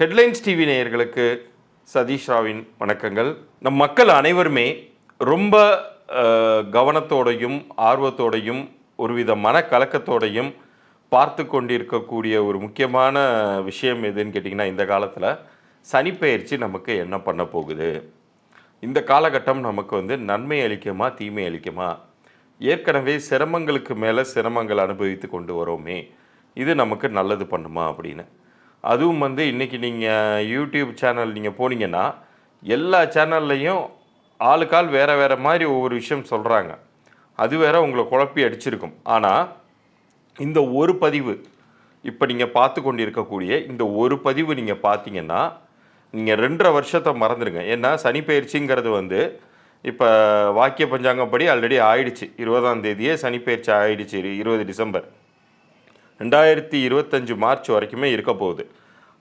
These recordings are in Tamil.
ஹெட்லைன்ஸ் டிவி நேயர்களுக்கு சதீஷ் ராவின் வணக்கங்கள். நம் மக்கள் அனைவருமே ரொம்ப கவனத்தோடையும் ஆர்வத்தோடையும் ஒருவித மனக்கலக்கத்தோடையும் பார்த்து கொண்டிருக்கக்கூடிய ஒரு முக்கியமான விஷயம் எதுன்னு கேட்டிங்கன்னா இந்த காலத்தில் சனிப்பெயர்ச்சி நமக்கு என்ன பண்ண போகுது? இந்த காலகட்டம் நமக்கு வந்து நன்மை அளிக்குமா தீமை அளிக்குமா? ஏற்கனவே சிரமங்களுக்கு மேலே சிரமங்கள் அனுபவித்து கொண்டு வரோமே. இது நமக்கு நல்லது பண்ணுமா அப்படின்னு. அதுவும் வந்து இன்றைக்கி நீங்கள் யூடியூப் சேனல் நீங்கள் போனீங்கன்னா எல்லா சேனல்லையும் ஆளுக்கால் வேறு வேறு மாதிரி ஒவ்வொரு விஷயம் சொல்கிறாங்க அது வேற உங்களை குழப்பி அடிச்சிருக்கும். ஆனால் இந்த ஒரு பதிவு இப்போ நீங்கள் பார்த்து கொண்டு இருக்கக்கூடிய இந்த ஒரு பதிவு நீங்கள் பார்த்தீங்கன்னா நீங்கள் ரெண்டரை வருஷத்தை மறந்துடுங்க ஏன்னா சனி பயிற்சிங்கிறது வந்து இப்போ வாக்கிய பஞ்சாங்கப்படி ஆல்ரெடி ஆயிடுச்சு. இருபதாம் தேதியே சனி பயிற்சி ஆயிடுச்சு இரு- இருபது டிசம்பர். ரெண்டாயிரத்தி இருபத்தஞ்சு மார்ச் வரைக்குமே இருக்க போகுது.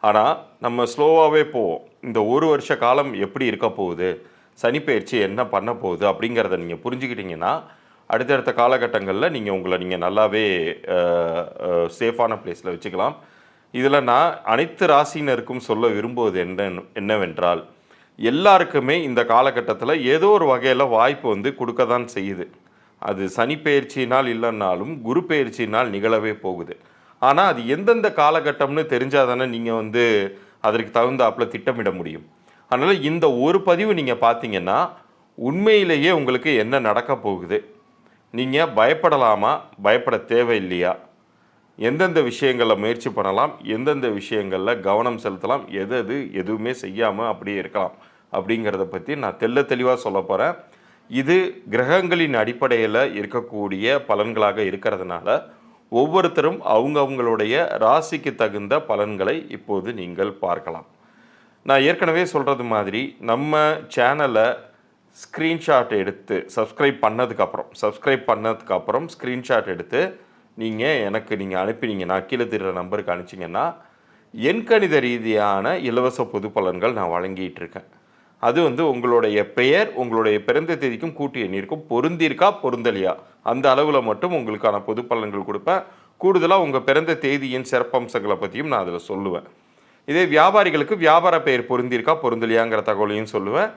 ஆனால் நம்ம ஸ்லோவாகவே போவோம். இந்த ஒரு வருஷ காலம் எப்படி இருக்க போகுது? சனிப்பெயர்ச்சி என்ன பண்ண போகுது? அப்படிங்கிறத நீங்கள் புரிஞ்சுக்கிட்டிங்கன்னா அடுத்தடுத்த காலகட்டங்களில் நீங்கள் உங்களை நீங்கள் நல்லாவே சேஃபான பிளேஸில் வச்சுக்கலாம். இதில் நான் அனைத்து ராசினருக்கும் சொல்ல விரும்புவது என்ன என்னவென்றால் எல்லாருக்குமே இந்த காலகட்டத்தில் ஏதோ ஒரு வகையில் வாய்ப்பு வந்து கொடுக்க தான் செய்யுது. அது சனி பெயர்ச்சியினால் இல்லைன்னாலும் குரு பெயர்ச்சியினால் நிகழவே போகுது. ஆனால் அது எந்தெந்த காலகட்டம்னு தெரிஞ்சால் தானே நீங்கள் வந்து அதற்கு தகுந்தாப்புல திட்டமிட முடியும். அதனால் இந்த ஒரு பதிவு நீங்கள் பார்த்தீங்கன்னா உண்மையிலேயே உங்களுக்கு என்ன நடக்க போகுது? நீங்கள் பயப்படலாமா? பயப்பட தேவையில்லையா? எந்தெந்த விஷயங்களில் முயற்சி பண்ணலாம்? எந்தெந்த விஷயங்களில் கவனம் செலுத்தலாம்? எது எது எதுவுமே செய்யாமல் அப்படியே இருக்கலாம். அப்படிங்கிறத பற்றி நான் தெள்ள தெளிவாக சொல்ல போகிறேன் இது கிரகங்களின் அடிப்படையில் இருக்கக்கூடிய பலன்களாக இருக்கிறதுனால ஒவ்வொருத்தரும் அவங்கவங்களுடைய ராசிக்கு தகுந்த பலன்களை இப்போது நீங்கள் பார்க்கலாம். நான் ஏற்கனவே சொல்கிறது மாதிரி நம்ம சேனலை ஸ்க்ரீன்ஷாட் எடுத்து சப்ஸ்கிரைப் பண்ணதுக்கப்புறம் சப்ஸ்கிரைப் பண்ணதுக்கப்புறம் ஸ்க்ரீன்ஷாட் எடுத்து நீங்கள் எனக்கு நீங்கள் அனுப்பினீங்கன்னா கீழே தெரிகிற நம்பருக்கு அனுப்பிச்சிங்கன்னா எண்கணித ரீதியான இலவச பொது பலன்கள் நான் வழங்கிட்டு இருக்கேன். அது வந்து உங்களுடைய பெயர் உங்களுடைய பிறந்த தேதிக்கும் கூட்டு எண்ணிற்கும் பொருந்திருக்கா பொருந்தலையா? அந்த அளவில் மட்டும் உங்களுக்கான பொது பலன்கள் கொடுப்பேன் கூடுதலாக உங்கள் பிறந்த தேதியின் சிறப்பம்சங்களை பற்றியும் நான் அதில் சொல்லுவேன். இதே வியாபாரிகளுக்கு வியாபார பெயர் பொருந்திருக்கா பொருந்தலையாங்கிற தகவலையும் சொல்லுவேன்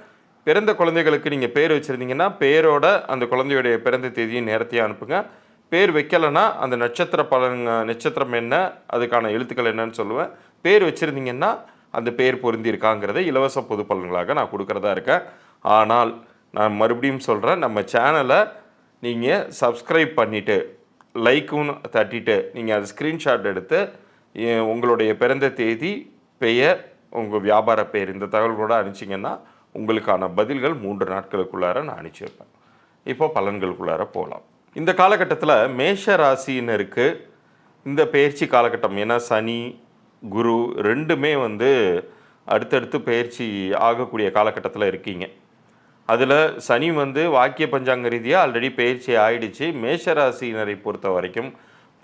பிறந்த குழந்தைகளுக்கு நீங்கள் பேர் வச்சுருந்தீங்கன்னா பேரோட அந்த குழந்தையுடைய பிறந்த தேதியும் நேரத்தையும் அனுப்புங்க. பேர் வைக்கலைன்னா அந்த நட்சத்திர பலன் நட்சத்திரம் என்ன அதுக்கான எழுத்துக்கள் என்னன்னு சொல்லுவேன் பேர் வச்சுருந்தீங்கன்னா அந்த பேர் பொருந்திருக்காங்கிறத இலவச பொது பலன்களாக நான் கொடுக்குறதா இருக்கேன். ஆனால் நான் மறுபடியும் சொல்கிறேன் நம்ம சேனலை நீங்கள் சப்ஸ்கிரைப் பண்ணிவிட்டு லைக்கும் தட்டிட்டு நீங்கள் அது ஸ்க்ரீன்ஷாட் எடுத்து உங்களுடைய பிறந்த தேதி பெயர் உங்கள் வியாபார பெயர் இந்த தகவல்களோடு அனுப்பிச்சிங்கன்னா உங்களுக்கான பதில்கள் மூன்று நாட்களுக்குள்ளார நான் அனுப்பிச்சி வைப்பேன் இப்போ பலன்களுக்குள்ளார போகலாம் இந்த காலகட்டத்தில் மேஷ ராசியினருக்கு இந்த பயிற்சி காலகட்டம் ஏன்னா சனி குரு ரெண்டுமே வந்து அடுத்தடுத்து பயிற்சி ஆகக்கூடிய காலகட்டத்தில் இருக்கீங்க. அதில் சனி வந்து வாக்கிய பஞ்சாங்க ரீதியாக ஆல்ரெடி பயிற்சி ஆயிடுச்சு. மேஷ ராசியினரை பொறுத்த வரைக்கும்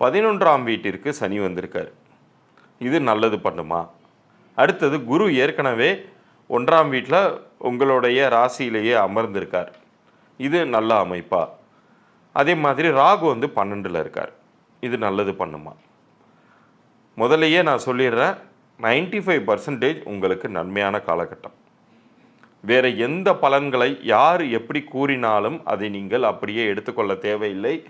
பதினொன்றாம் வீட்டிற்கு சனி வந்திருக்கார். இது நல்லது பண்ணுமா? அடுத்தது குரு ஏற்கனவே ஒன்றாம் வீட்டில் உங்களுடைய ராசியிலேயே அமர்ந்திருக்கார். இது நல்ல அமைப்பா? அதே மாதிரி ராகு வந்து பன்னெண்டில் இருக்கார். இது நல்லது பண்ணுமா? முதல்லையே நான் சொல்லிடுறேன் 95% ஃபைவ் பர்சன்டேஜ் உங்களுக்கு நன்மையான காலகட்டம். வேறு எந்த பலன்களை யார் எப்படி கூறினாலும் அதை நீங்கள் அப்படியே எடுத்துக்கொள்ள தேவையில்லை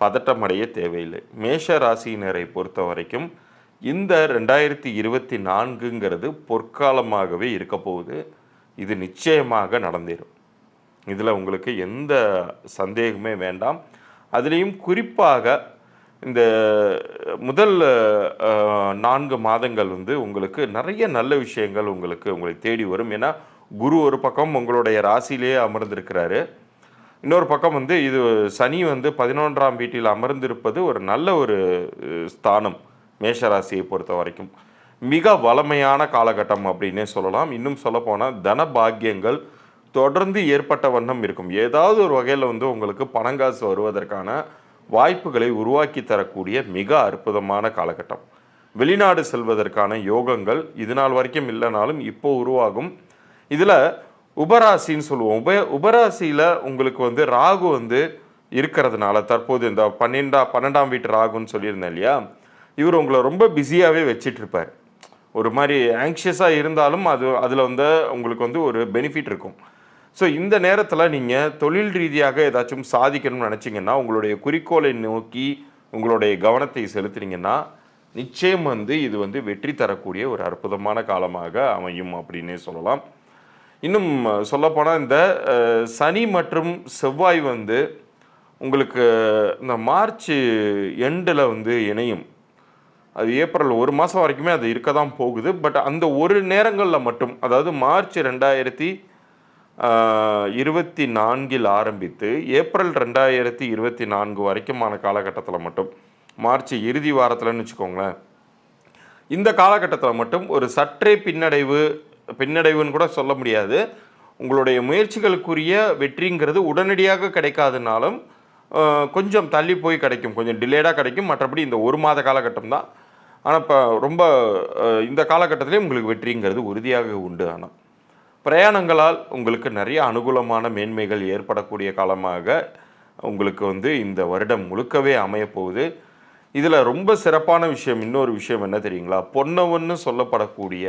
பதட்டமடைய தேவையில்லை. மேஷ ராசியினரை பொறுத்த வரைக்கும் இந்த ரெண்டாயிரத்தி இருபத்தி நான்குங்கிறது பொற்காலமாகவே இருக்க போகுது. இது நிச்சயமாக நடந்தேறும். இதில் உங்களுக்கு எந்த சந்தேகமே வேண்டாம். அதுலேயும் குறிப்பாக இந்த முதல் நான்கு மாதங்கள் வந்து உங்களுக்கு நிறைய நல்ல விஷயங்கள் உங்களுக்கு உங்களை தேடி வரும். ஏன்னா குரு ஒரு பக்கம் உங்களுடைய ராசியிலேயே அமர்ந்திருக்கிறாரு. இன்னொரு பக்கம் வந்து இது சனி வந்து பதினொன்றாம் வீட்டில் அமர்ந்திருப்பது ஒரு நல்ல ஒரு ஸ்தானம் மேஷராசியை பொறுத்த வரைக்கும். மிக வளமையான காலகட்டம் அப்படின்னே சொல்லலாம். இன்னும் சொல்லப்போனால் தன பாக்கியங்கள் தொடர்ந்து ஏற்பட்ட வண்ணம் இருக்கும். ஏதாவது ஒரு வகையில் வந்து உங்களுக்கு பணங்காசு வருவதற்கான வாய்ப்புகளை உருவாக்கி தரக்கூடிய மிக அற்புதமான காலகட்டம். வெளிநாடு செல்வதற்கான யோகங்கள் இது நாள் வரைக்கும் இல்லைனாலும் இப்போ உருவாகும். இதில் உபராசின்னு சொல்லுவோம். உப உபராசியில் உங்களுக்கு வந்து ராகு வந்து இருக்கிறதுனால தற்போது இந்த பன்னெண்டா பன்னெண்டாம் வீட்டு ராகுன்னு சொல்லியிருந்தேன் இல்லையா? இவர் உங்களை ரொம்ப பிஸியாகவே வச்சிட்ருப்பார் ஒரு மாதிரி ஆங்ஷியஸாக இருந்தாலும் அது அதில் வந்து உங்களுக்கு வந்து ஒரு பெனிஃபிட் இருக்கும். ஸோ இந்த நேரத்தில் நீங்கள் தொழில் ரீதியாக ஏதாச்சும் சாதிக்கணும்னு நினச்சிங்கன்னா உங்களுடைய குறிக்கோளை நோக்கி உங்களுடைய கவனத்தை செலுத்துனீங்கன்னா நிச்சயம் வந்து இது வந்து வெற்றி தரக்கூடிய ஒரு அற்புதமான காலமாக அமையும் அப்படின்னே சொல்லலாம். இன்னும் சொல்லப்போனால் இந்த சனி மற்றும் செவ்வாய் வந்து உங்களுக்கு இந்த மார்ச் எண்டில் வந்து இணையும். அது ஏப்ரல் ஒரு மாதம் வரைக்குமே அது இருக்க தான் போகுது. பட் அந்த ஒரு நேரங்களில் மட்டும் அதாவது மார்ச் ரெண்டாயிரத்தி இருபத்தி நான்கில் ஆரம்பித்து ஏப்ரல் ரெண்டாயிரத்தி இருபத்தி நான்கு வரைக்குமான காலகட்டத்தில் மட்டும் மார்ச் இறுதி வாரத்தில்னு வச்சுக்கோங்களேன். இந்த காலகட்டத்தில் மட்டும் ஒரு சற்றே பின்னடைவு பின்னடைவுன்னு கூட சொல்ல முடியாது. உங்களுடைய முயற்சிகளுக்குரிய வெற்றிங்கிறது உடனடியாக கிடைக்காதுனாலும் கொஞ்சம் தள்ளி போய் கிடைக்கும். கொஞ்சம் டிலேடாக கிடைக்கும். மற்றபடி இந்த ஒரு மாத காலகட்டம் தான். ஆனால் இப்போ ரொம்ப இந்த காலகட்டத்திலே உங்களுக்கு வெற்றிங்கிறது உறுதியாக உண்டு ஆனால் பிரயாணங்களால் உங்களுக்கு நிறைய அனுகூலமான மேன்மைகள் ஏற்படக்கூடிய காலமாக உங்களுக்கு வந்து இந்த வருடம் முழுக்கவே அமையப்போகுது இதில் ரொம்ப சிறப்பான விஷயம் இன்னொரு விஷயம் என்ன தெரியுங்களா? பொன்னவன்னு சொல்லப்படக்கூடிய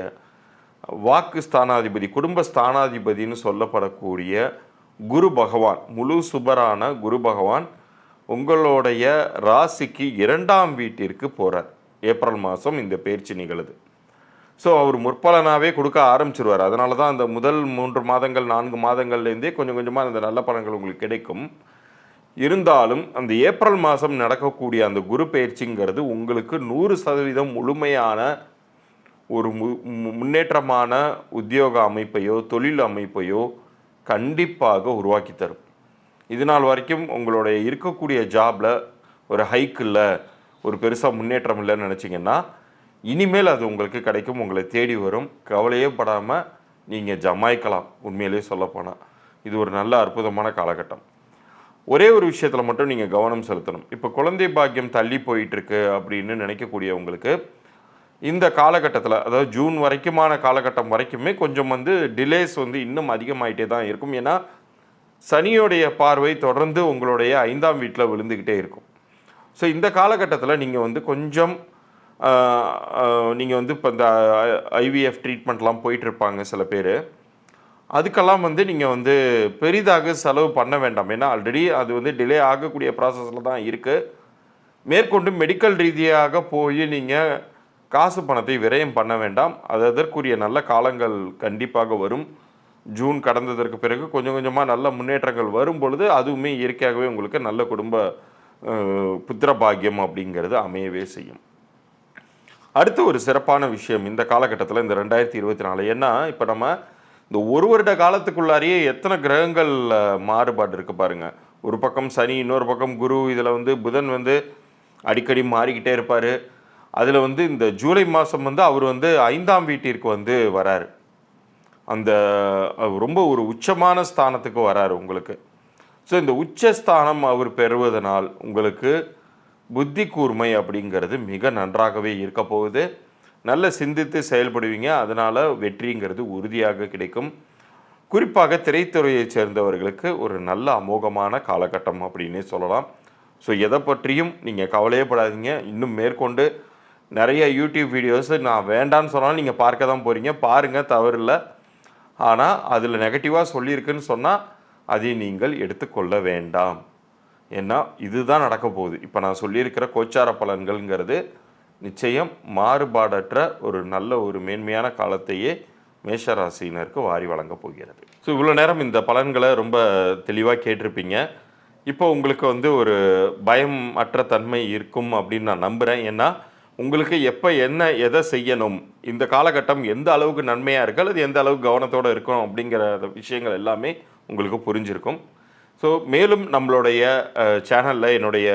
வாக்கு ஸ்தானாதிபதி குடும்ப ஸ்தானாதிபதின்னு சொல்லப்படக்கூடிய குரு பகவான் முழு சுபரான குரு பகவான் உங்களுடைய ராசிக்கு இரண்டாம் வீட்டிற்கு போகிறார் ஏப்ரல் மாதம் இந்த பயிற்சி நிகழுது. ஸோ அவர் முற்பலனாகவே கொடுக்க ஆரம்பிச்சிருவார். அதனால தான் அந்த முதல் மூன்று மாதங்கள் நான்கு மாதங்கள்லேருந்தே கொஞ்சம் கொஞ்சமாக அந்த நல்ல பலன்கள் உங்களுக்கு கிடைக்கும். இருந்தாலும் அந்த ஏப்ரல் மாதம் நடக்கக்கூடிய அந்த குரு பயிற்சிங்கிறது உங்களுக்கு நூறு சதவீதம் முழுமையான ஒரு மு முன்னேற்றமான உத்தியோக அமைப்பையோ தொழில் அமைப்பையோ கண்டிப்பாக உருவாக்கி தரும். இது நாள் வரைக்கும் உங்களுடைய இருக்கக்கூடிய ஜாபில் ஒரு ஹைக் இல்லை ஒரு பெருசாக முன்னேற்றம் இல்லைன்னு நினச்சிங்கன்னா இனிமேல் அது உங்களுக்கு கிடைக்கும் உங்களை தேடி வரும். கவலையே படாமல் நீங்கள் ஜமாய்க்கலாம் உண்மையிலேயே சொல்லப்போனால் இது ஒரு நல்ல அற்புதமான காலகட்டம். ஒரே ஒரு விஷயத்தில் மட்டும் நீங்கள் கவனம் செலுத்தணும். இப்போ குழந்தை பாக்கியம் தள்ளி போயிட்டுருக்கு அப்படின்னு நினைக்கக்கூடியவங்களுக்கு இந்த காலகட்டத்தில் அதாவது ஜூன் வரைக்குமான காலகட்டம் வரைக்குமே கொஞ்சம் வந்து டிலேஸ் வந்து இன்னும் அதிகமாயிட்டே தான் இருக்கும். ஏன்னா சனியோடைய பார்வை தொடர்ந்து உங்களுடைய ஐந்தாம் வீட்டில் விழுந்துக்கிட்டே இருக்கும். ஸோ இந்த காலகட்டத்தில் நீங்கள் வந்து கொஞ்சம் நீங்கள் வந்து இப்போ இந்த ஐவிஎஃப் ட்ரீட்மெண்ட்லாம் போயிட்டுருப்பாங்க சில பேர். அதுக்கெல்லாம் வந்து நீங்கள் வந்து பெரிதாக செலவு பண்ண வேண்டாம். ஏன்னா ஆல்ரெடி அது வந்து டிலே ஆகக்கூடிய ப்ராசஸில் தான் இருக்குது மேற்கொண்டு மெடிக்கல் ரீதியாக போய் நீங்கள் காசு பணத்தை விரயம் பண்ண வேண்டாம். அது அதற்குரிய நல்ல காலங்கள் கண்டிப்பாக வரும். ஜூன் கடந்ததற்கு பிறகு கொஞ்சம் கொஞ்சமாக நல்ல முன்னேற்றங்கள் வரும் பொழுது அதுவுமே இயற்கையாகவே உங்களுக்கு நல்ல குடும்ப புத்திர பாக்கியம் அப்படிங்கிறது அமையவே செய்யும். அடுத்து ஒரு சிறப்பான விஷயம் இந்த காலகட்டத்தில் இந்த ரெண்டாயிரத்தி இருபத்தி நாலு. ஏன்னா இப்போ நம்ம இந்த ஒரு வருட காலத்துக்குள்ளாரியே எத்தனை கிரகங்கள் மாறுபாடு இருக்கு பாருங்க. ஒரு பக்கம் சனி இன்னொரு பக்கம் குரு இதில் வந்து புதன் வந்து அடிக்கடி மாறிக்கிட்டே இருப்பார். அதில் வந்து இந்த ஜூலை மாதம் வந்து அவர் வந்து ஐந்தாம் வீட்டிற்கு வந்து வராரு. அந்த ரொம்ப ஒரு உச்சமான ஸ்தானத்துக்கு வராரு உங்களுக்கு. ஸோ இந்த உச்சஸ்தானம் அவர் பெறுவதனால் உங்களுக்கு புத்தி கூர்மை அப்படிங்கிறது மிக நன்றாகவே இருக்க போகுது. நல்ல சிந்தித்து செயல்படுவீங்க. அதனால் வெற்றிங்கிறது உறுதியாக கிடைக்கும். குறிப்பாக திரைத்துறையைச் சேர்ந்தவர்களுக்கு ஒரு நல்ல அமோகமான காலகட்டம் அப்படின்னே சொல்லலாம். ஸோ எதை பற்றியும் நீங்கள் கவலையே படாதீங்க. இன்னும் மேற்கொண்டு நிறைய யூடியூப் வீடியோஸ் நான் வேண்டான்னு சொன்னாலும் நீங்கள் பார்க்க தான் போகிறீங்க பாருங்கள் தவறில்லை. ஆனால் அதில் நெகட்டிவாக சொல்லியிருக்குன்னு சொன்னால் அதை நீங்கள் எடுத்துக்கொள்ள வேண்டாம். ஏன்னா இதுதான் நடக்க போகுது. இப்போ நான் சொல்லியிருக்கிற கோச்சார பலன்கள்ங்கிறது நிச்சயம் மாறுபாடற்ற ஒரு நல்ல ஒரு மேன்மையான காலத்தையே மேஷராசினருக்கு வாரி வழங்கப் போகிறது. ஸோ இவ்வளோ நேரம் இந்த பலன்களை ரொம்ப தெளிவாக கேட்டிருப்பீங்க. இப்போ உங்களுக்கு வந்து ஒரு பயம் அற்ற தன்மை இருக்கும் அப்படின்னு நான் நம்புகிறேன் ஏன்னா உங்களுக்கு எப்போ என்ன எதை செய்யணும் இந்த காலகட்டம் எந்த அளவுக்கு நன்மையாக இருக்கு அல்லது எந்த அளவுக்கு கவனத்தோடு இருக்கும் அப்படிங்கிற விஷயங்கள் எல்லாமே உங்களுக்கு புரிஞ்சிருக்கும். ஸோ மேலும் நம்மளுடைய சேனலில் என்னுடைய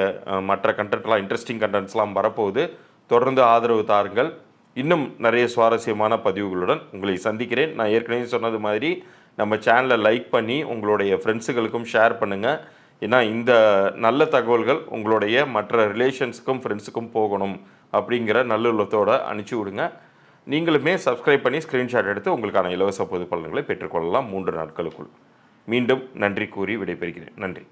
மற்ற கண்டென்ட்லாம் இன்ட்ரெஸ்டிங் கண்டென்ட்ஸ்லாம் வரப்போகுது. தொடர்ந்து ஆதரவு தாருங்கள். இன்னும் நிறைய சுவாரஸ்யமான பதிவுகளுடன் உங்களை சந்திக்கிறேன். நான் ஏற்கனவே சொன்னது மாதிரி நம்ம சேனலை லைக் பண்ணி உங்களுடைய ஃப்ரெண்ட்ஸுகளுக்கும் ஷேர் பண்ணுங்கள் ஏன்னா இந்த நல்ல தகவல்கள் உங்களுடைய மற்ற ரிலேஷன்ஸுக்கும் ஃப்ரெண்ட்ஸுக்கும் போகணும் அப்படிங்கிற நல்லுள்ளத்தோடு அனுப்பிச்சி விடுங்க. நீங்களுமே சப்ஸ்கிரைப் பண்ணி ஸ்க்ரீன்ஷாட் எடுத்து உங்களுக்கான இலவச பொது பலன்களை பெற்றுக்கொள்ளலாம் மூன்று நாட்களுக்குள். மீண்டும் நன்றி கூறி விடைபெறுகிறேன். நன்றி.